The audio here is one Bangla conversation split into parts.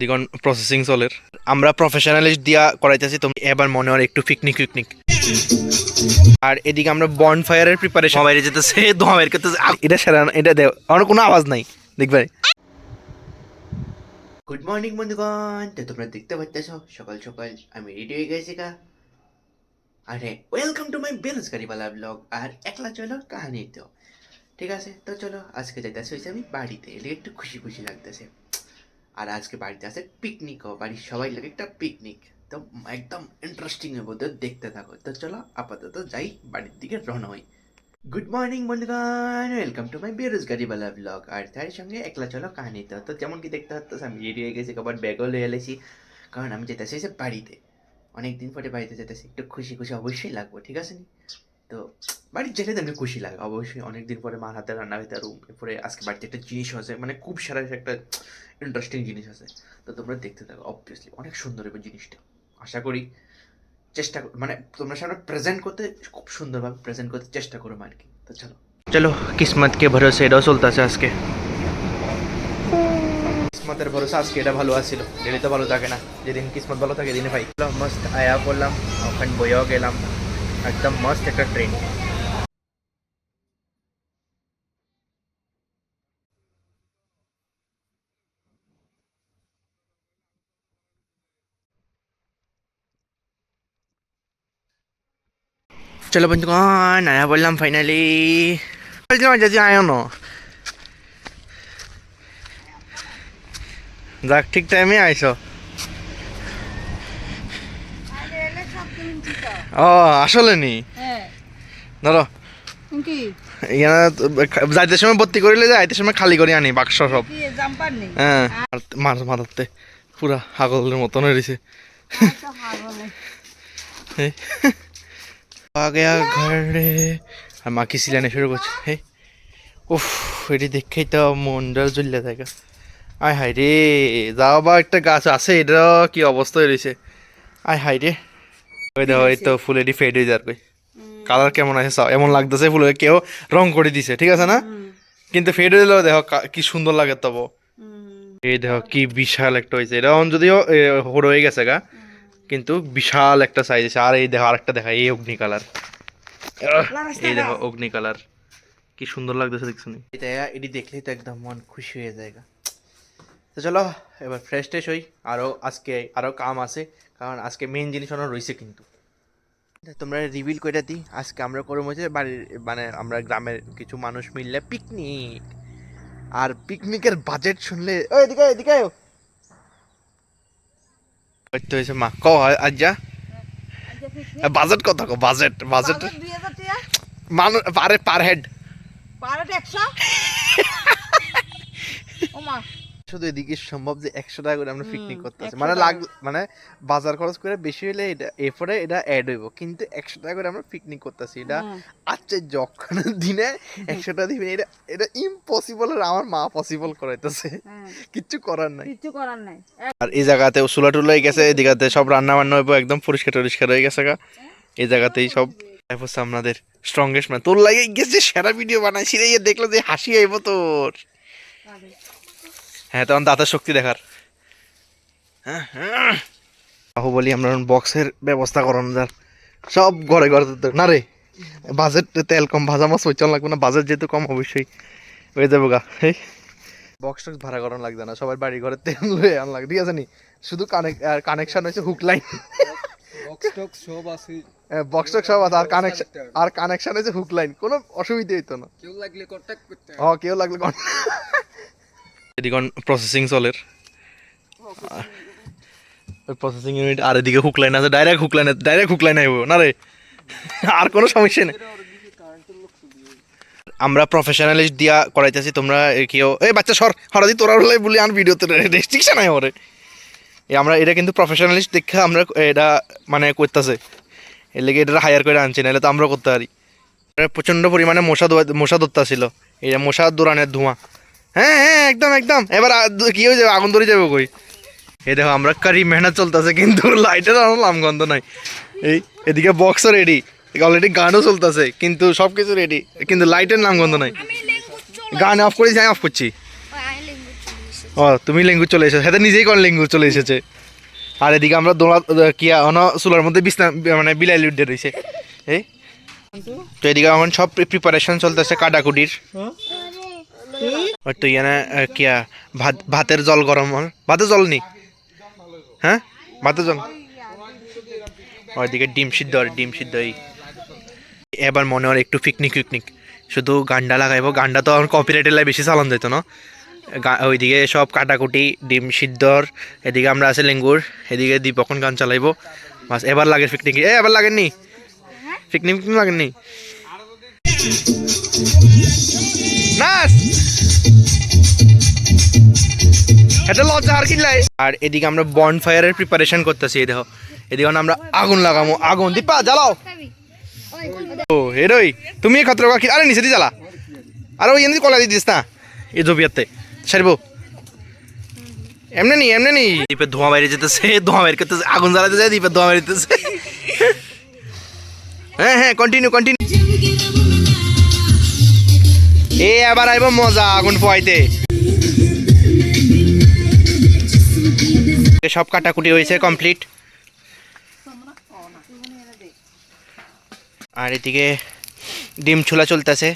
এদিকে প্রসেসিং চলের। আমরা প্রফেশনালিস্ট দিয়া করাইতেছি তুমি এবার মনে হয় একটু পিকনিক পিকনিক আর এদিকে আমরা বন ফায়ারের প্রিপারেশন বাইরে যেতেছে ধোঁয়া বের করতেছে। এটা সেরা না, এটা দেও। আমার কোনো আওয়াজ নাই দেখবে গুড মর্নিং বন্ধুগণ। তো তোমরা দেখতে পাচ্ছ সকাল সকাল আমি রেডি হয়ে গেছি কা আরে welcome to my Berozgariwala blog আর একলা চলো কাহানি তো ঠিক আছে তো চলো আজকে যাইতেছে হয়েছে আমি বাড়িতে। এলে একটু খুশি খুশি লাগতেছে। আর আজকে বাড়িতে আছে পিকনিকও বাড়ির সবাই লাগে একটা পিকনিক তো একদম ইন্টারেস্টিং হবে তো দেখতে থাকো। তো চলো আপাতত যাই, বাড়ির দিকে রওনা হই। গুড মর্নিং বন্ধুগণ welcome to my Berozgariwala blog আর তার সঙ্গে একলা চলো কাহানি তো তো যেমন কি দেখতে পাচ্ছ, আমি রেডি হয়ে গেছি কবার ব্যাগও লয়ে এলেছি। কারণ আমি যেতেছি বাড়িতে। অনেক দিন পরে বাড়িতে যেতেছি একটু খুশি খুশি অবশ্যই লাগবো, ঠিক আছে নি? তো বাড়ির যেতে তেমনি খুশি লাগে। অবশ্যই অনেক দিন পরে মার হাতে রান্না হইতে রুম এরপরে আজকে বাড়িতে একটা জিনিস আছে মানে খুব সারা একটা ইন্টারেস্টিং জিনিস আছে। তো তোমরা দেখতে থাকো অবভিয়াসলি অনেক সুন্দর হবে জিনিসটা। আশা করি চেষ্টা মানে তোমরা সামনে প্রেজেন্ট করতে খুব সুন্দরভাবে প্রেজেন্ট করতে চেষ্টা করো আর কি তো চলো। চলো কিসমত কে ভরসে এটাও চলতেছে আজকে। কিসমতের ভরসা আজকে এটা ভালো আছিল। ডেলি তো ভালো থাকে না। যেদিন কিসমত ভালো থাকে দিনে ভাই মস্ত আয়া করলাম ওখানে বইয়াও গেলাম। একদম মস্ত একটা ট্রেন চলো বন্ধুগণ আয়া বললাম ফাইনালি বলছিলাম যদি আয়ো না যাক ঠিক টাইমে আইসো ও আসলে নি? ধরো। যাইতে সময় ভর্তি করিলে যে সময় খালি করে আনি বাক্স সব। হ্যাঁ। মার মারাতে পুরা হাগলের মতন হয়েছে গেয়া ঘরে আর মা কিসি লাইনে শুরু করছে হে। উফ এটি দেখেই তো মনটা জ্বললে থাকে। আয় হাই রে যাওয়া বা একটা গাছ আছে এটার কি অবস্থা রয়েছে আয় হাই রে। ওই দেখো এই তো ফুলেরই ফেড হয়ে কই। কালার কেমন আছে চাও এমন লাগতেছে ফুলে কেউ রং করে দিছে ঠিক আছে না? কিন্তু ফেড হয়ে দিলেও দেখো কি সুন্দর লাগে তবু এই দেখো কি বিশাল একটা হয়েছে। এটা যদিও এ, হয়ে গেছে গা কিন্তু বিশাল একটা সাইজ আছে আর এই দেখো আরেকটা দেখা এই অগ্নি কালার এই দেখো অগ্নি কালার কি সুন্দর লাগতেছে দেখছ এটা দেখলেই তো একদম মন খুশি হয়ে যায় গা। তো চলো এবার ফ্রেশ ট্রেশ হই। আরও আজকে আরও কাম আছে কারণ আজকে মেন জিনিস অনেক রয়েছে কিন্তু। তোমরা রিভিল করে দিই আজকে আমরা করব হচ্ছে বাড়ির মানে আমরা গ্রামের কিছু মানুষ মিললে পিকনিক আর পিকনিকের বাজেট শুনলে ওই এদিকে এদিকে আয়। ওই তো হয়েছে মা ক আজ যা বাজেট কত কো বাজেট বাজেট মানুষ পারে পার হেড একশো? ও মা শুধু এদিকে সম্ভব যে একশো টাকা করে আমরা পিকনিক করতেছি মানে লাগ মানে বাজার খরচ করে বেশি হলে এটা এরপরে এটা অ্যাড হইব। কিন্তু একশো টাকা করে আমরা পিকনিক করতেছি এটা আচ্ছা যখন দিনে একশো টাকা দিবেন এটা এটা ইম্পসিবল আর আমার মা পসিবল করাইতেছে। কিচ্ছু করার নাই। কিচ্ছু করার নাই। আর এই জায়গাতে চুলা টুলা হয়ে গেছে এদিকাতে সব রান্না বান্না হইব একদম পরিষ্কার টরিষ্কার হয়ে গেছে গা। এই জায়গাতেই সব আমাদের স্ট্রংগেস্ট মানে তোর লাগে গেছে সেরা ভিডিও বানাইছি রে দেখল যে হাসি আইব তোর। হ্যাঁ তখন দাঁতের শক্তি দেখার। হ্যাঁ, হ্যাঁ। বাহুবলি আমরা বক্সের ব্যবস্থা করুন সব ঘরে ঘরে না রে বাজেট তেল কম ভাজা মাছ ওই লাগবে না বাজেট যেহেতু কম অবশ্যই। হয়ে যাব গা এই বক্স টক্স ভাড়া করানো লাগবে না সবার বাড়ি ঘরে তেল লয়ে আন লাগবে ঠিক আছে নি? শুধু কানেক কানেকশন হয়েছে হুক লাইন বক্স সব আছে। আর কানেকশন আর কানেকশন হয়েছে হুক লাইন কোনো অসুবিধা হইতো না। কেউ লাগলে কন্ট্যাক্ট করতে ও কেউ লাগলে কোন এদিকে প্রসেসিং চলের। প্রসেসিং ইউনিট আর এদিকে হুক লাইন আছে direct hook line direct hook line আইব না রে? আর কোনো সমস্যা নেই। আমরা প্রফেশনালিস্ট দিয়া করাইতেছি তোমরা কেউ এই বাচ্চা সর হরাদি তোরা হলে বলি আর ভিডিওতে রেস্ট্রিকশন নাই ওরে। আমরা এটা কিন্তু প্রফেশনালিস্ট দেখে আমরা এটা মানে করতেছে। এর লেগে এটা হায়ার করে আনছি নাহলে তো আমরা করতে পারি। প্রচণ্ড পরিমাণে মশা মশা ধরতে ছিল। এই মশা দৌড়ানের ধোঁয়া। হ্যাঁ হ্যাঁ একদম একদম। এবার কি হয়ে যাবে আগুন ধরে যাবে কই? এই দেখো আমরা কারি মেহনত চলতেছে কিন্তু লাইটের আমার নামগন্ধ নাই। এই এদিকে বক্সও রেডি অলরেডি গানও চলতেছে কিন্তু সব কিছু রেডি কিন্তু লাইটের নাম গন্ধ নাই গান অফ করেছি আমি অফ করছি। ও, তুমি লেঙ্গু চলে এসেছ। সেটা নিজেই কোন লেঙ্গু চলে এসেছে। আর এদিকে আমরা দোলা কিয়া অন চুলার মধ্যে বিছনা মানে বিলাই লুডে রয়েছে। এই? তো এদিকে আমার সব প্রিপারেশন চলতেছে কাটাকুটির। তো ইয়ানা কিয়া ভাত, ভাতের জল গরম হল। ভাতের জল নেই? হ্যাঁ? ভাতের জল? ওইদিকে ডিম সিদ্ধ, আর ডিম সিদ্ধ এই। এবার মনে হয় একটু পিকনিক পিকনিক শুধু গান্ডা লাগাইবো। গান্ডা তো আমার কপিরাইটের লাই বেশি চালান যেত, না? ওইদিকে সব কাটাকুটি, ডিম সিদ্ধর, এদিকে আমরা আছে লেঙ্গুর, এদিকে দীপকন গান চালাইবো। বাস, এবার লাগে পিকনিক এ, এবার লাগেননি? Picnic picnic লাগেননি? এটা লজ্জা, আর কিনলাই আর এদিকে আমরা বন ফায়ারের প্রিপারেশন করতেছি, এই দেখো। এদিকে আমরা আগুন লাগামো, আগুন। দীপা, জ্বালাও। ও, হেরোই, তুমি খতর আরে নিচে দি জ্বালা। আরে ওই এমনি কলা দিয়ে দিস না, এই জবিয়াতে। সারবো। এমনি নি এমনি নি। দ্বীপে ধোঁয়া বাইরে যেতেছে ধোঁয়া বাইরে করতেছে আগুন জ্বালাতে যায় দ্বীপে ধোঁয়া বাইরে যেতেছে হ্যাঁ হ্যাঁ কন্টিনিউ কন্টিনিউ এ আবার আইব মজা আগুন পোয়াইতে সব কাটাকুটি হয়েছে কমপ্লিট আর এদিকে ডিম ছোলা চলতেছে।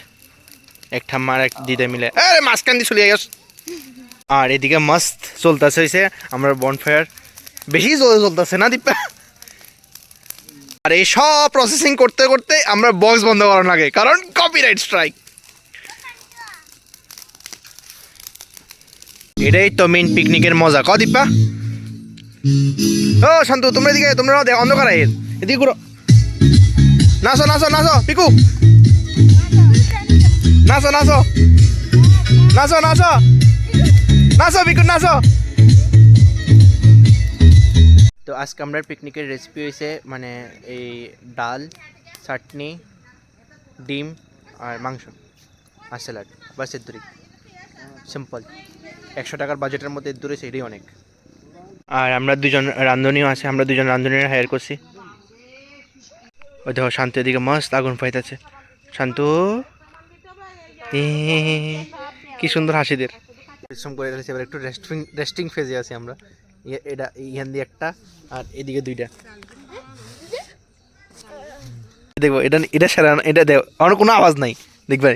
এক ঠাম্মার এক দিদে মিলে। আরে মাঝখান দিয়ে চলে গেছ আর এদিকে মস্ত চলতেছে হয়েছে আমার বনফায়ার বেশি চলতেছে না দীপা? আর এই সব প্রসেসিং করতে করতে আমরা বক্স বন্ধ করার লাগে, কারণ কপিরাইট স্ট্রাইক এটাই তো মেন পিকনিকের মজা, ক দীপা? ও, শান্তু, তোমরা এদিকে তোমরা অন্ধকার আয়ের। এদিকে ঘুরো। নাচো নাচো নাচো, পিকু। নাচো নাচো। নাচো নাচো। নাচো পিকু নাচো। তো আজকে আমরা পিকনিকের রেসিপি হয়েছে মানে এই ডাল, চাটনি, ডিম আর মাংস আর স্যালাড বা সেদ্ধরি। সিম্পল একশো টাকার বাজেটের মধ্যে দূরে সেটাই অনেক। আর আমরা দুজন রাঁধুনিও আছে, আমরা দুজন রাঁধুনির হায়ার করছি। ওই দেখো, শান্ত এদিকে মস্ত আগুন পাইতেছে শান্ত। কি সুন্দর হাসিদের। পরিশ্রম করে রেখেছি এবার একটু রেস্টিং রেস্টিং ফেজে আছি আমরা। ইয়ে- এটা ইহান দিয়ে একটা, আর এদিকে দুইটা। দেখব, এটা এটা সেরা এটা দেখ, আমার কোনো আওয়াজ নাই দেখবে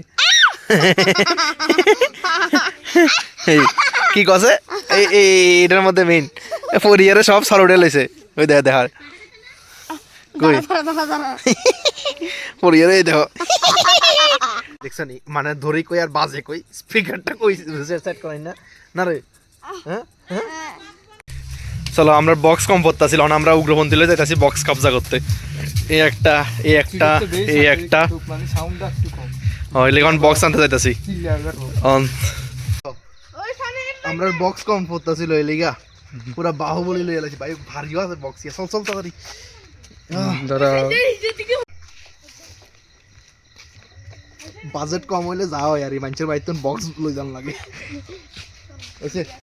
কি কছে এটার মধ্যে মেইন ফোরিয়ারে সব সরোডে লইছে। ওই দেখা দেখার কই? দেখো। মানে ধরি কই আর বাজে কই? স্পিকারটা কই? সেট করাই না। না রে। হ্যাঁ? হ্যাঁ? চলো আমরা বক্স কম পড়তাছিল আমরা উগ্রপন্থী লয়ে যাইতাছি বক্স কবজা করতে এই একটা এই একটা এই একটা। মানে বক্স আনতে যাইতাছি। অন। আমরা বক্স কম পড়তাছিল এই লিগা পুরা বাহুবলী লই এলাছি ভাই ভারীও আছে বক্স চল চল তাড়াতাড়ি। বাজেট কম হইলে যাও আর মানুষের বাড়িতে বক্স লই যান লাগে।